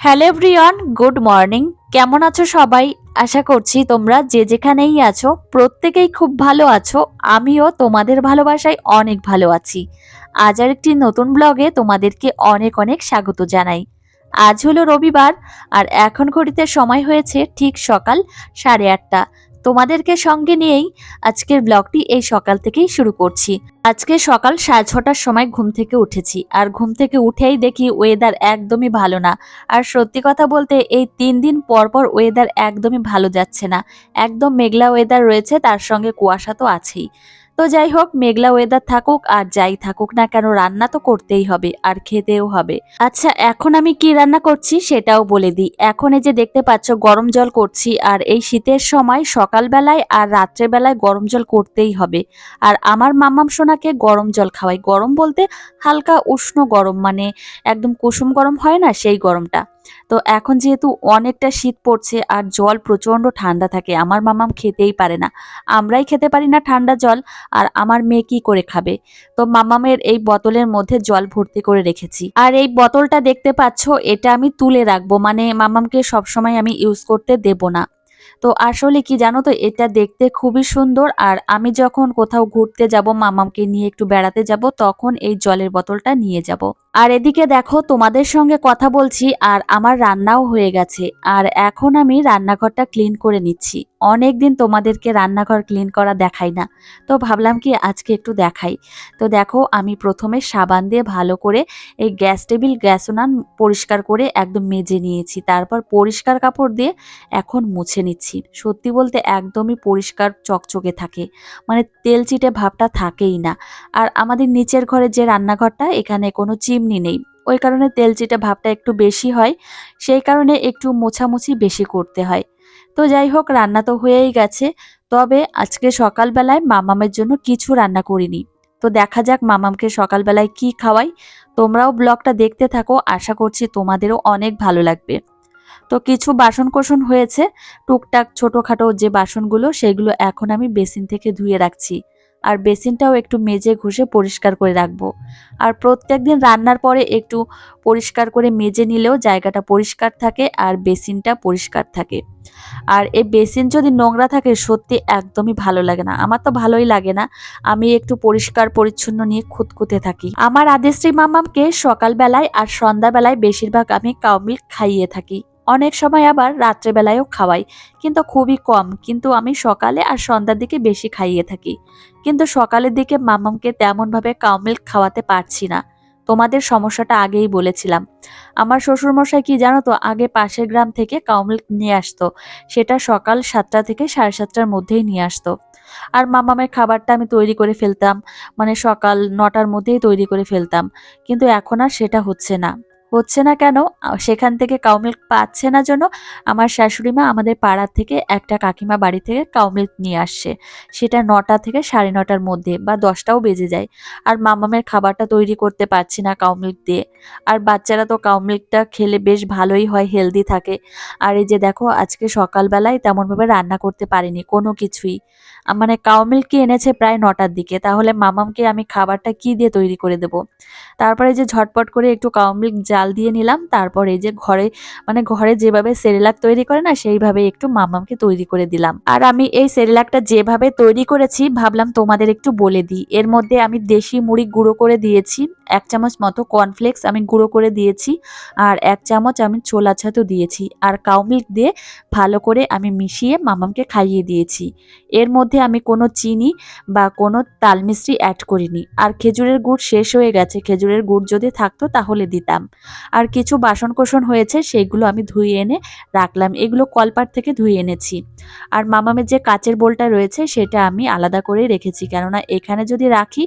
Hello everyone good morning কেমন আছো সবাই? আশা করছি তোমরা যে যেখানেই আছো, প্রত্যেকেই খুব ভালো আছো। আমিও তোমাদের ভালোবাসায় অনেক ভালো আছি। আজ আর একটি নতুন ব্লগে তোমাদেরকে অনেক অনেক স্বাগত জানাই। আজ হলো রবিবার, আর এখন ঘড়িতে সময় হয়েছে ঠিক সকাল সাড়ে আটটা। তোমাদেরকে সঙ্গে নিয়েই আজকের ব্লগটি এই সকাল থেকেই শুরু করছি। আজকে সকাল সাড়ে ছটার সময় ঘুম থেকে উঠেছি, আর ঘুম থেকে উঠেই দেখি ওয়েদার একদমই ভালো না। আর সত্যি কথা বলতে এই তিন দিন পরপর পর ওয়েদার একদমই ভালো যাচ্ছে না। একদম মেঘলা ওয়েদার রয়েছে, তার সঙ্গে কুয়াশা তো আছেই। তো যাই হোক, মেঘলা ওয়েদার থাকুক আর যাই থাকুক না কেন, রান্না তো করতেই হবে আর খেতেও হবে। আচ্ছা এখন আমি কি রান্না করছি সেটাও বলে দিই। এখন এই যে দেখতে পাচ্ছ, গরম জল করছি আর এই শীতের সময় সকালবেলায় আর রাত্রেবেলায় গরম জল করতেই হবে। আর আমার মাম্মাম সোনাকে গরম জল খাওয়াই। গরম বলতে হালকা উষ্ণ গরম মানে একদম কুসুম গরম হয় না সেই গরমটা। তো এখন যেহেতু অনেকটা শীত পড়ছে আর জল প্রচণ্ড ঠান্ডা থাকে, আমার মামাম খেতেই পারে না। আমরাই খেতে পারি না ঠান্ডা জল। আর আমার মেয়ে কি করে খাবে? তো মামামের এই বোতলের মধ্যে জল ভর্তি করে রেখেছি। আর এই বোতলটা দেখতে পাচ্ছ, এটা আমি তুলে রাখব। মানে মামামকে সবসময় আমি ইউজ করতে দেব না। তো আসলে কি জানো তো, এটা দেখতে খুবই সুন্দর। আর আমি যখন কোথাও ঘুরতে যাব, মামামকে নিয়ে একটু বেড়াতে যাব, তখন এই জলের বোতলটা নিয়ে যাব। আর এদিকে দেখো, তোমাদের সঙ্গে কথা বলছি আর আমার রান্নাও হয়ে গেছে। আর এখন আমি রান্নাঘরটা ক্লিন করে নিচ্ছি। অনেক দিন তোমাদেরকে রান্নাঘর ক্লিন করা দেখাই না। তো ভাবলাম কি আজকে একটু দেখাই। তো দেখো, আমি প্রথমে সাবান দিয়ে ভালো করে এই গ্যাস টেবিল, গ্যাস উনান পরিষ্কার করে একদম মেজে নিয়েছি। তারপর পরিষ্কার কাপড় দিয়ে এখন মুছে নিচ্ছি। সত্যি বলতে একদমই পরিষ্কার চকচকে থাকে। মানে তেল চিটে ভাবটা থাকেই না। আর আমাদের নিচের ঘরে যে রান্নাঘরটা, এখানে কোনো চিমনি নেই। ওই কারণে তেল চিটে ভাবটা একটু বেশি হয়, সেই কারণে একটু মোছামুছি বেশি করতে হয়। তো যাই হোক, রান্না তো হয়েই গেছে। তবে আজকে সকালবেলায় মামামের জন্য কিছু রান্না করিনি। তো দেখা যাক মামামকে সকালবেলায় কি খাওয়াই। তোমরাও ব্লগটা দেখতে থাকো, আশা করছি তোমাদেরও অনেক ভালো লাগবে। তো কিছু বাসন কোসন হয়েছে। টুকটাক ছোটোখাটো যে বাসনগুলো, সেগুলো এখন আমি বেসিন থেকে ধুয়ে রাখছি। আর বেসিনটাও একটু মেজে ঘষে পরিষ্কার করে রাখব। আর প্রত্যেক দিন রান্নার পরে একটু পরিষ্কার করে মেজে নিলেও জায়গাটা পরিষ্কার থাকে আর বেসিনটা পরিষ্কার থাকে। আর এই বেসিন যদি নোংরা থাকে সত্যি একদমই ভালো লাগে না। আমার তো ভালোই লাগে না। আমি একটু পরিষ্কার পরিচ্ছন্ন নিয়ে খুঁতখুঁতে থাকি। আমার আদেশ্রী মামামকে সকালবেলায় আর সন্ধ্যাবেলায় বেশিরভাগ আমি কাউমিল্ক খাইয়ে থাকি। অনেক সময় আবার রাত্রেবেলায়ও খাওয়াই, কিন্তু খুবই কম। কিন্তু আমি সকালে আর সন্ধ্যার দিকে বেশি খাইয়ে থাকি। কিন্তু সকালের দিকে মামামকে তেমনভাবে কাউমিল্ক খাওয়াতে পারছি না। তোমাদের সমস্যাটা আগেই বলেছিলাম। আমার শ্বশুরমশাই কি জানো তো, আগে পাশের গ্রাম থেকে কাউমিল্ক নিয়ে আসতো। সেটা সকাল সাতটা থেকে সাড়ে সাতটার মধ্যেই নিয়ে আসতো। আর মামামের খাবারটা আমি তৈরি করে ফেলতাম মানে সকাল নটার মধ্যেই তৈরি করে ফেলতাম। কিন্তু এখন আর সেটা হচ্ছে না। হচ্ছে না কেন? সেখান থেকে কাউ মিল্ক পাচ্ছে না জন্য আমার শাশুড়ি মা আমাদের পাড়া থেকে একটা কাকিমা বাড়ি থেকে কাউ মিল্ক নিয়ে আসছে। সেটা নটা থেকে সাড়ে নটার মধ্যে বা দশটাও বেজে যায়। আর মামামের খাবারটা তৈরি করতে পারছি না কাউ মিল্ক দিয়ে। আর বাচ্চারা তো কাউ মিল্কটা খেলে বেশ ভালোই হয় হেলদি থাকে। আর এই যে দেখো, আজকে সকালবেলায় তেমনভাবে রান্না করতে পারিনি, কোনো কিছুই। মানে কাউমিল্ক এনেছে প্রায় নটার দিকে, তাহলে মামামকে আমি খাবারটা কি দিয়ে তৈরি করে দেব? তারপরে যে ঝটপট করে একটু কাউমিল্ক জাল দিয়ে নিলাম, তারপর এই যে ঘরে মানে ঘরে যেভাবে সেরেলাক তৈরি করে না, সেইভাবে একটু মামামকে তৈরি করে দিলাম। আর আমি এই সেরেলাকটা যেভাবে তৈরি করেছি, ভাবলাম তোমাদের একটু বলে দিই। এর মধ্যে আমি দেশি মুড়ি গুঁড়ো করে দিয়েছি, এক চামচ মতো কর্নফ্লেক্স আমি গুঁড়ো করে দিয়েছি আর এক চামচ আমি ছোলা ছাতু দিয়েছি আর কাউমিল্ক দিয়ে ভালো করে আমি মিশিয়ে মামামকে খাইয়ে দিয়েছি। এর মধ্যে আমি কোনো চিনি বা কোনো তাল মিষ্টি অ্যাড করিনি। আর খেজুরের গুড় শেষ হয়ে গেছে। খেজুরের গুড় যদি থাকতো তাহলে দিতাম। আর কিছু বাসন কোসন হয়েছে সেইগুলো আমি ধুয়ে এনে রাখলাম। এগুলো কলপাট থেকে ধুয়ে এনেছি। আর মামামের যে কাচের বোলটা রয়েছে সেটা আমি আলাদা করে রেখেছি। কেননা এখানে যদি রাখি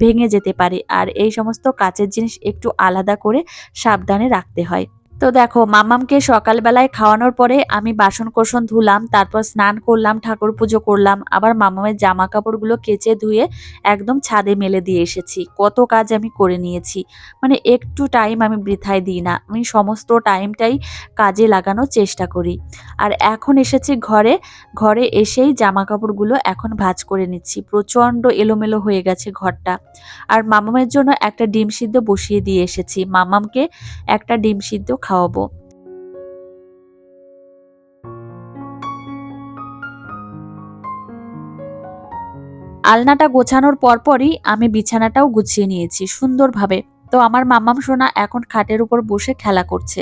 ভেঙে যেতে পারে। আর এই সমস্ত কাচের জিনিস একটু আলাদা করে সাবধানে রাখতে হয়। তো দেখো মামামকে সকালবেলায় খাওয়ানোর পরে আমি বাসন কোসন ধুলাম, তারপর স্নান করলাম, ঠাকুর পুজো করলাম, আবার মামামের জামা কাপড়গুলো কেচে ধুয়ে একদম ছাদে মেলে দিয়ে এসেছি। কত কাজ আমি করে নিয়েছি। মানে একটু টাইম আমি বৃথায় দিই না। আমি সমস্ত টাইমটাই কাজে লাগানোর চেষ্টা করি। আর এখন এসেছি ঘরে। ঘরে এসেই জামা কাপড়গুলো এখন ভাজ করে নিচ্ছি। প্রচণ্ড এলোমেলো হয়ে গেছে ঘরটা। আর মামামের জন্য একটা ডিম সিদ্ধ বসিয়ে দিয়ে এসেছি। মামামকে একটা ডিম সিদ্ধ খাওয়াবো। আলনাটা গোছানোর পরপরই আমি বিছানাটাও গুছিয়ে নিয়েছি সুন্দরভাবে। তো আমার মামাম সোনা এখন খাটের উপর বসে খেলা করছে।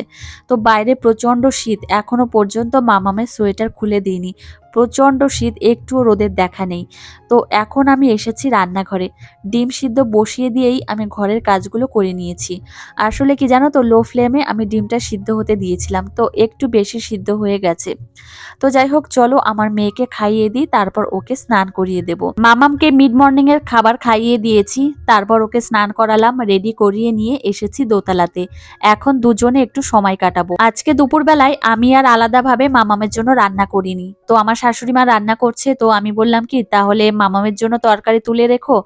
তো বাইরে প্রচণ্ড শীত, এখনও পর্যন্ত মামামের সোয়েটার খুলে দিইনি। প্রচণ্ড শীত, একটুও রোদের দেখা নেই। তো এখন আমি এসেছি রান্নাঘরে। ডিম সিদ্ধ বসিয়ে দিয়েই আমি ঘরের কাজগুলো করে নিয়েছি। আসলে কি জানো তো, লো ফ্লেমে আমি ডিমটা সিদ্ধ হতে দিয়েছিলাম, তো একটু বেশি সিদ্ধ হয়ে গেছে। তো যাই হোক, চলো আমার মেয়েকে খাইয়ে দিই, তারপর ওকে স্নান করিয়ে দেব। মামামকে মিড মর্নিং এর খাবার খাইয়ে দিয়েছি, তারপর ওকে স্নান করালাম রেডি করিয়ে নিয়ে এসেছি দোতলাতে। এখন দুজনে একটু সময় কাটাবো। আজকে দুপুরবেলায় আমি আর আলাদাভাবে মামামের জন্য রান্না করিনি। তো আমার শাশুড়ি মা রান্না করছে, তো আমি বললাম কি, তাহলে মামামের জন্য তরকারি তুলে রেখো,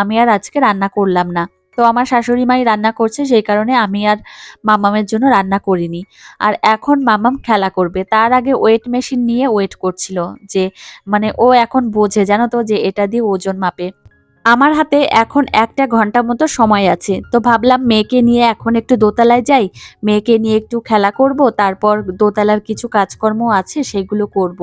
আমি আর আজকে রান্না করলাম না। তো আমার শাশুড়ি মাই রান্না করছে, সেই কারণে আমি আর মামামের জন্য রান্না করিনি। আর এখন মামাম খেলা করবে, তার আগে ওয়েট মেশিন নিয়ে ওয়েট করছিল, যে মানে ও এখন বোঝে, জানো তো, যে এটা দিয়ে ওজন মাপে। আমার হাতে এখন একটা ঘণ্টা মতো সময় আছে। তো ভাবলাম মেয়েকে নিয়ে এখন একটু দোতলায় যাই। মেয়েকে নিয়ে একটু খেলা করব, তারপর দোতলার কিছু কাজকর্ম আছে, সেগুলো করব।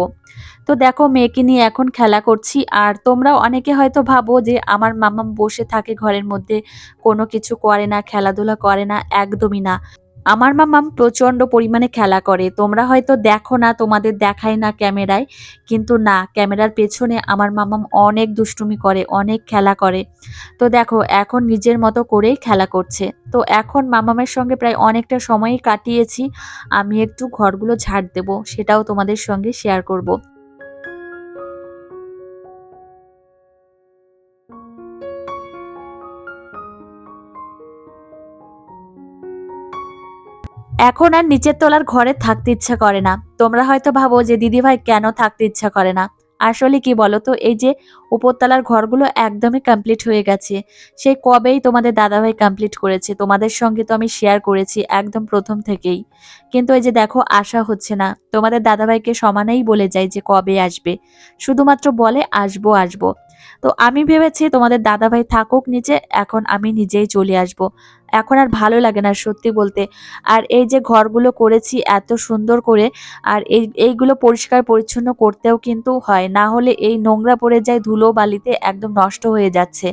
তো দেখো মেয়েকে নিয়ে এখন খেলা করছি। আর তোমরাও অনেকে হয়তো ভাবো যে আমার মামাম বসে থাকে ঘরের মধ্যে, কোনো কিছু করে না, খেলাধুলা করে না, একদমই না। আমার মামাম প্রচণ্ড পরিমাণে খেলা করে। তোমরা হয়তো দেখো না, তোমাদের দেখায় না ক্যামেরায়। কিন্তু না, ক্যামেরার পেছনে আমার মামাম অনেক দুষ্টুমি করে, অনেক খেলা করে। তো দেখো, এখন নিজের মতো করেই খেলা করছে। তো এখন মামামের সঙ্গে প্রায় অনেকটা সময়ই কাটিয়েছি। আমি একটু ঘরগুলো ঝাড় দেব, সেটাও তোমাদের সঙ্গে শেয়ার করব। এখন আর নিচের তলার ঘরে থাকতে ইচ্ছা করে না। তোমরা হয়তো ভাবো যে দিদিভাই কেন থাকতে ইচ্ছা করে না? আসলে কি বলো তো এই যে উপরতলার ঘরগুলো একদমই কমপ্লিট হয়ে গেছে। সেই কবেই তোমাদের দাদাভাই কমপ্লিট করেছে? তোমাদের সঙ্গে তো আমি শেয়ার করেছি একদম প্রথম থেকেই। কিন্তু এই যে দেখো, আশা হচ্ছে না। তোমাদের দাদাভাইকে সমানেই বলে যাই যে কবে আসবে। শুধুমাত্র বলে আসব আসব। তো আমি ভেবেছি তোমাদের দাদাভাই থাকুক নিচে, এখন আমি নিজেই চলে আসব। এখন আর ভালো লাগে না সত্যি বলতে। আর এই যে ঘরগুলো করেছি এত সুন্দর করে, আর এই, এইগুলো পরিষ্কার পরিচ্ছন্ন করতেও কিন্তু হয়। না হলে এই নোংরা পড়ে যায়, ধুলো বালিতে একদম নষ্ট হয়ে যাচ্ছে।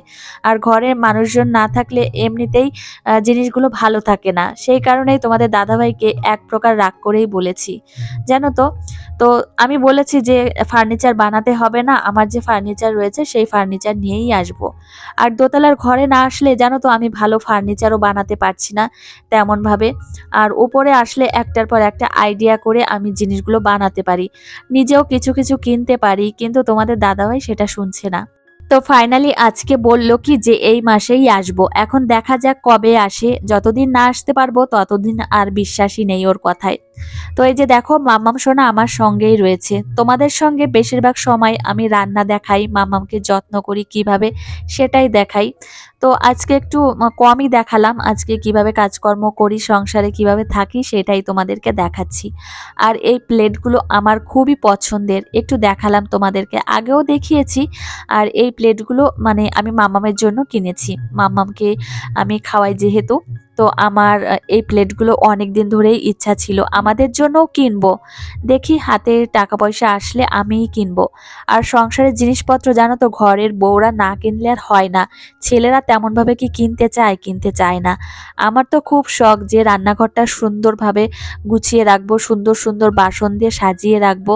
আর ঘরের মানুষজন না থাকলে এমনিতেই জিনিসগুলো ভালো থাকে না। সেই কারণেই তোমাদের দাদাভাইকে এক প্রকার রাগ করেই বলেছি। জানো তো? তো আমি বলেছি যে, ফার্নিচার বানাতে হবে না, আমার যে ফার্নিচার রয়েছে, সেই ফার্নিচার নিয়েই আসব। আর দোতলার ঘরে না আসলে, জানো তো, আমি ভালো ফার্নিচারও বানাতে পারছি না তেমনভাবে। আর ওপরে আসলে একটার পর একটা আইডিয়া করে আমি জিনিসগুলো বানাতে পারি। নিজেও কিছু কিছু কিনতে পারি, কিন্তু তোমাদের দাদাভাই সেটা শুনছে না। তো ফাইনালি আজকে বলল কি যে এই মাসেই আসব। এখন দেখা যাক কবে আসে। যতদিন না আসতে পারব, ততদিন আর বিশ্বাসই নেই ওর কথায়। তো এই যে দেখো, মাম্মাম সোনা আমার সঙ্গেই রয়েছে। তোমাদের সঙ্গে বেশিরভাগ সময় আমি রান্না দেখাই, মাম্মামকে যত্ন করি কীভাবে সেটাই দেখাই। তো আজকে একটু কমই দেখালাম, আজকে কীভাবে কাজকর্ম করি, সংসারে কীভাবে থাকি সেটাই তোমাদেরকে দেখাচ্ছি। আর এই প্লেটগুলো আমার খুবই পছন্দের, একটু দেখালাম তোমাদেরকে। আগেও দেখিয়েছি, আর এই প্লেটগুলো মানে আমি মামামের জন্য কিনেছি। মামামকে আমি খাওয়াই যেহেতু। তো আমার এই প্লেটগুলো অনেক দিন ধরেই ইচ্ছা ছিল। আমাদের জন্যও কিনবো। দেখি হাতে টাকা পয়সা আসলে আমিই কিনবো। আর সংসারের জিনিসপত্র জানো তো, ঘরের বউরা না কিনলে আর হয় না। ছেলেরা তেমনভাবে কি কিনতে চায় কিনতে চায় না। আমার তো খুব শখ যে রান্নাঘরটা সুন্দরভাবে গুছিয়ে রাখব, সুন্দর সুন্দর বাসন দিয়ে সাজিয়ে রাখব।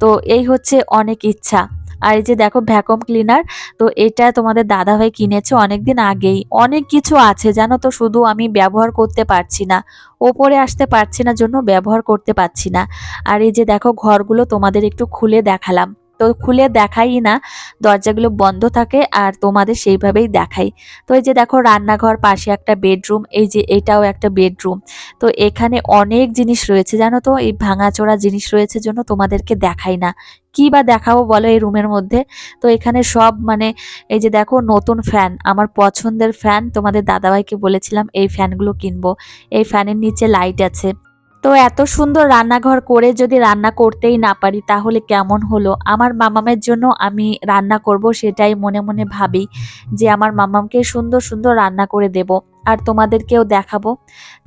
তো এই হচ্ছে অনেক ইচ্ছা। আর এই যে দেখো ভ্যাকুম ক্লিনার, তো এটা তোমাদের দাদা দাদাভাই কিনেছে অনেকদিন আগেই। অনেক কিছু আছে, জানো তো? শুধু আমি ব্যবহার করতে পারছি না। ওপরে আসতে পারছি না, জন্য ব্যবহার করতে পারছি না। আর এই যে দেখো, ঘরগুলো তোমাদের একটু খুলে দেখালাম। তো খুলে দেখাই না, দরজাগুলো বন্ধ থাকে আর তোমাদের সেইভাবেই দেখাই। তো এই যে দেখো রান্নাঘর পাশে একটা বেডরুম, এই যে এটাও একটা বেডরুম। তো এখানে অনেক জিনিস রয়েছে জানো তো, এই ভাঙাচোরা জিনিস রয়েছে জন্য তোমাদেরকে দেখাই না। কি বা দেখাবো বলো এই রুমের মধ্যে? তো এখানে সব মানে এই যে দেখো নতুন ফ্যান, আমার পছন্দের ফ্যান তোমাদের দাদাভাইকে বলেছিলাম এই ফ্যানগুলো কিনবো। এই ফ্যানের নিচে লাইট আছে। তো এত সুন্দর রান্নাঘর করে যদি রান্না করতেই না পারি, তাহলে কেমন হলো? আমার মামামের জন্য আমি রান্না করব সেটাই মনে মনে ভাবি যে আমার মামামকে সুন্দর সুন্দর রান্না করে দেব। আর তোমাদেরকেও দেখাবো।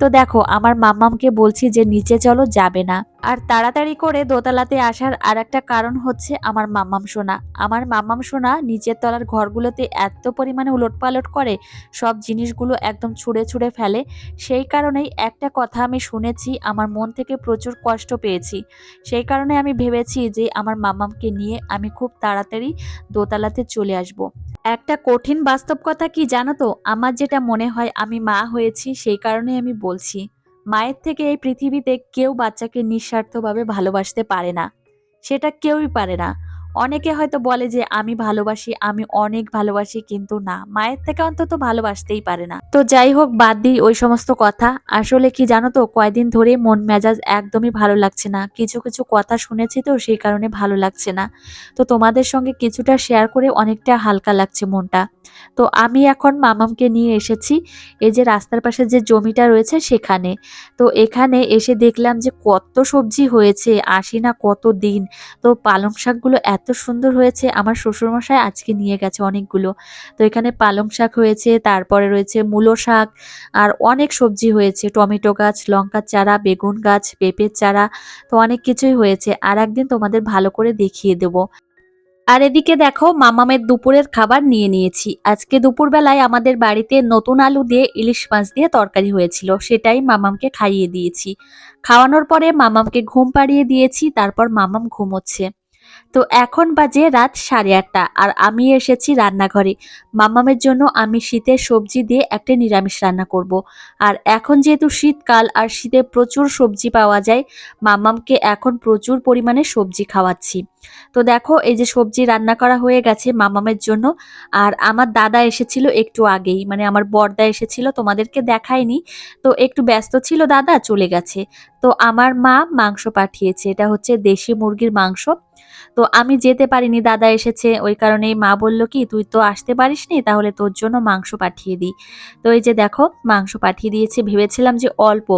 তো দেখো, আমার মাম্মামকে বলছি যে নিচে চলো, যাবে না। আর তাড়াতাড়ি করে দোতলাতে আসার আর একটা কারণ হচ্ছে আমার মাম্মাম সোনা। আমার মাম্মাম সোনা নিচের তলার ঘরগুলোতে এত পরিমাণে উলটপালট করে, সব জিনিসগুলো একদম ছুঁড়ে ছুঁড়ে ফেলে। সেই কারণেই একটা কথা আমি শুনেছি, আমার মন থেকে প্রচুর কষ্ট পেয়েছি। সেই কারণে আমি ভেবেছি যে আমার মাম্মামকে নিয়ে আমি খুব তাড়াতাড়ি দোতলাতে চলে আসব। একটা কঠিন বাস্তব কথা কি জানো তো? আমার যেটা মনে হয় আমি মা হয়েছি, সেই কারণে আমি বলছি, মায়ের থেকে এই পৃথিবীতে কেউ বাচ্চাকে নিঃস্বার্থভাবে ভালোবাসতে পারে না। সেটা কেউই পারে না। অনেকে হয়তো বলে যে, আমি ভালোবাসি, আমি অনেক ভালোবাসি কিন্তু না। মায়ের থেকে অন্তত ভালোবাসতেই পারে না। তো যাই হোক, বাদ দিই ওই সমস্ত কথা। আসলে কি জানো তো, কয়দিন ধরে মন মেজাজ একদমই ভালো লাগছে না। কিছু কিছু কথা শুনেছি তো, সেই কারণে ভালো লাগছে না। তো তোমাদের সঙ্গে কিছুটা শেয়ার করে অনেকটা হালকা লাগছে মনটা। তো আমি এখন মামামকে নিয়ে এসেছি। এই যে রাস্তার পাশে যে জমিটা রয়েছে সেখানে। তো এখানে এসে দেখলাম যে, কত সবজি হয়েছে আসি না কত দিন। তো পালং শাকগুলো এত সুন্দর হয়েছে। আমার শ্বশুরমশাই আজকে নিয়ে গেছে অনেকগুলো। তো এখানে পালং শাক হয়েছে, তারপরে রয়েছে মূলো শাক, আর অনেক সবজি হয়েছে। টমেটো গাছ, লঙ্কার চারা, বেগুন গাছ, পেঁপের চারা, তো অনেক কিছুই হয়েছে। আর একদিন তোমাদের ভালো করে দেখিয়ে দেবো। আর এদিকে দেখো, মামামের দুপুরের খাবার নিয়ে নিয়েছি। আজকে দুপুরবেলায় আমাদের বাড়িতে নতুন আলু দিয়ে ইলিশ মাছ দিয়ে তরকারি হয়েছিল। সেটাই মামামকে খাইয়ে দিয়েছি। খাওয়ানোর পরে মামামকে ঘুম পাড়িয়ে দিয়েছি, তারপর মামাম ঘুমোচ্ছে। তো এখন বাজে রাত সাড়ে আটটা আর আমি এসেছি রান্নাঘরে। মামামের জন্য আমি শীতের সবজি দিয়ে একটা নিরামিষ রান্না করব। আর এখন যেহেতু শীতকাল আর শীতে প্রচুর সবজি পাওয়া যায়, মামামকে এখন প্রচুর পরিমাণে সবজি খাওয়াচ্ছি। তো দেখো, এই যে সবজি রান্না করা হয়ে গেছে মামামের জন্য। আর আমার দাদা এসেছিল একটু আগেই মানে আমার বর্দা এসেছিল, তোমাদেরকে দেখায়নি। তো একটু ব্যস্ত ছিল দাদা, চলে গেছে। তো আমার মা মাংস পাঠিয়েছে, এটা হচ্ছে দেশি মুরগির মাংস। তো আমি যেতে পারিনি, দাদা এসেছে। ওই কারণেই মা বলল কি, তুই তো আসতে পারিস নি তাহলে তোর জন্য মাংস পাঠিয়ে দিই। তো এই যে দেখো, মাংস পাঠিয়ে দিয়েছে, ভেবেছিলাম যে অল্প।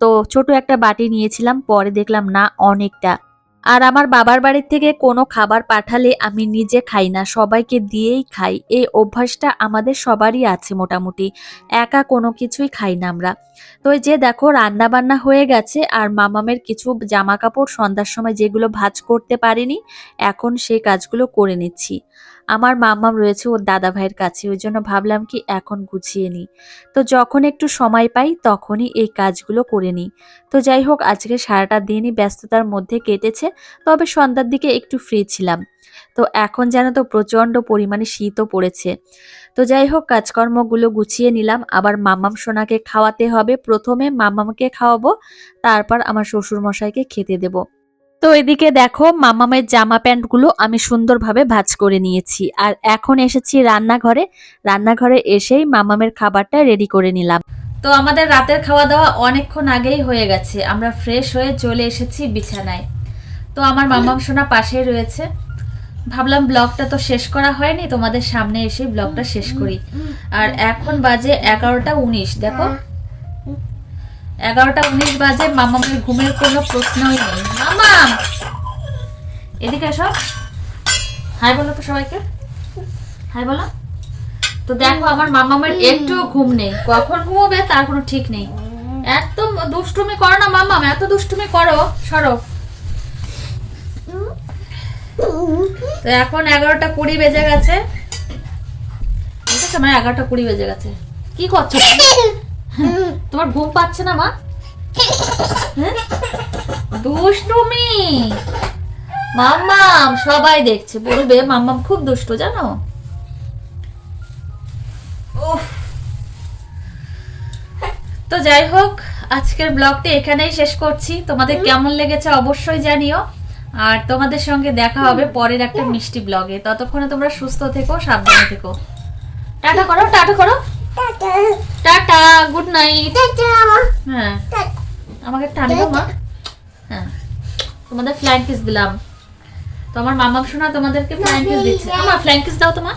তো ছোট একটা বাটি নিয়েছিলাম, পরে দেখলাম না, অনেকটা। আর আমার বাবার বাড়ির থেকে কোনো খাবার পাঠালে আমি নিজে খাই না, সবাইকে দিয়েই খাই। এই অভ্যাসটা আমাদের সবারই আছে মোটামুটি। একা কোনো কিছুই খাই না আমরা। তো যে দেখো রান্না বান্না হয়ে গেছে আর মামামের কিছু জামা কাপড় সন্ধ্যার সময় যেগুলো ভাজ করতে পারিনি, এখন সেই কাজগুলো করে নিচ্ছি। আমার মামাম রয়েছে ওর দাদা ভাইয়ের কাছে, ওই জন্য ভাবলাম কি এখন গুছিয়ে নিই। তো যখন একটু সময় পাই, তখনই এই কাজগুলো করে নিই। তো যাই হোক, আজকে সারাটা দিনই ব্যস্ততার মধ্যে কেটেছে, তবে সন্ধ্যার দিকে একটু ফ্রি ছিলাম। তো এখন যেন তো প্রচণ্ড পরিমাণে শীতও পড়েছে। তো যাই হোক, কাজকর্মগুলো গুছিয়ে নিলাম। আবার মামাম সোনাকে খাওয়াতে হবে। প্রথমে মামামকে খাওয়াবো, তারপর আমার শ্বশুর মশাইকে খেতে দেব। তো এদিকে দেখো মামামের জামা প্যান্টগুলো আমি সুন্দরভাবে ভাজ করে নিয়েছি। আর এখন এসেছি রান্নাঘরে। রান্নাঘরে এসেই মামামের খাবারটা রেডি করে নিলাম। তো আমাদের রাতের খাওয়া দাওয়া অনেকক্ষণ আগেই হয়ে গেছে। আমরা ফ্রেশ হয়ে চলে এসেছি বিছানায়। তো আমার মামাম সোনা পাশেই রয়েছে। ভাবলাম ব্লগটা তো শেষ করা হয়নি, তোমাদের সামনে এসে ব্লগটা শেষ করি। আর এখন বাজে এগারোটা উনিশ, দেখো? এগারোটা উনিশ বাজে মামামের ঘুমের কোনো প্রশ্নই নেই। মামাম এদিকে সব হাই বলো তো সবাইকে। হাই বলো। তো দেখো আমার মামামের একটু ঘুম নেই। কখন ঘুমোবে তার কোনো ঠিক নেই। এত দুষ্টুমি করো না মামাম এত দুষ্টুমি করো। সরো। তো এখন এগারোটা কুড়ি বেজে গেছে। ঠিক আছে আমার এগারোটা কুড়ি বেজে গেছে। কি করছ? তোমার ঘুম পাচ্ছে না মা? হ্যাঁ? দুষ্টুমি মাম্মাম সবাই দেখছে বলবে মাম্মাম খুব দুষ্ট জানো? তো যাই হোক আজকের ব্লগটি এখানেই শেষ করছি। তোমাদের কেমন লেগেছে অবশ্যই জানিও। আর তোমাদের সঙ্গে দেখা হবে পরের একটা মিষ্টি ব্লগে। ততক্ষণে তোমরা সুস্থ থেকো সাবধানে থেকো। টাটা করো টাটা করো। টাটা। Good night. হ্যাঁ। আমাকে টানে মা। হ্যাঁ। তোমাদের ফ্ল্যাঙ্কিস দিলাম। তো আমার মামা শোনা তোমাদেরকে ফ্ল্যাঙ্কিস দিচ্ছে। আমার ফ্ল্যাঙ্কিস দাও তোমার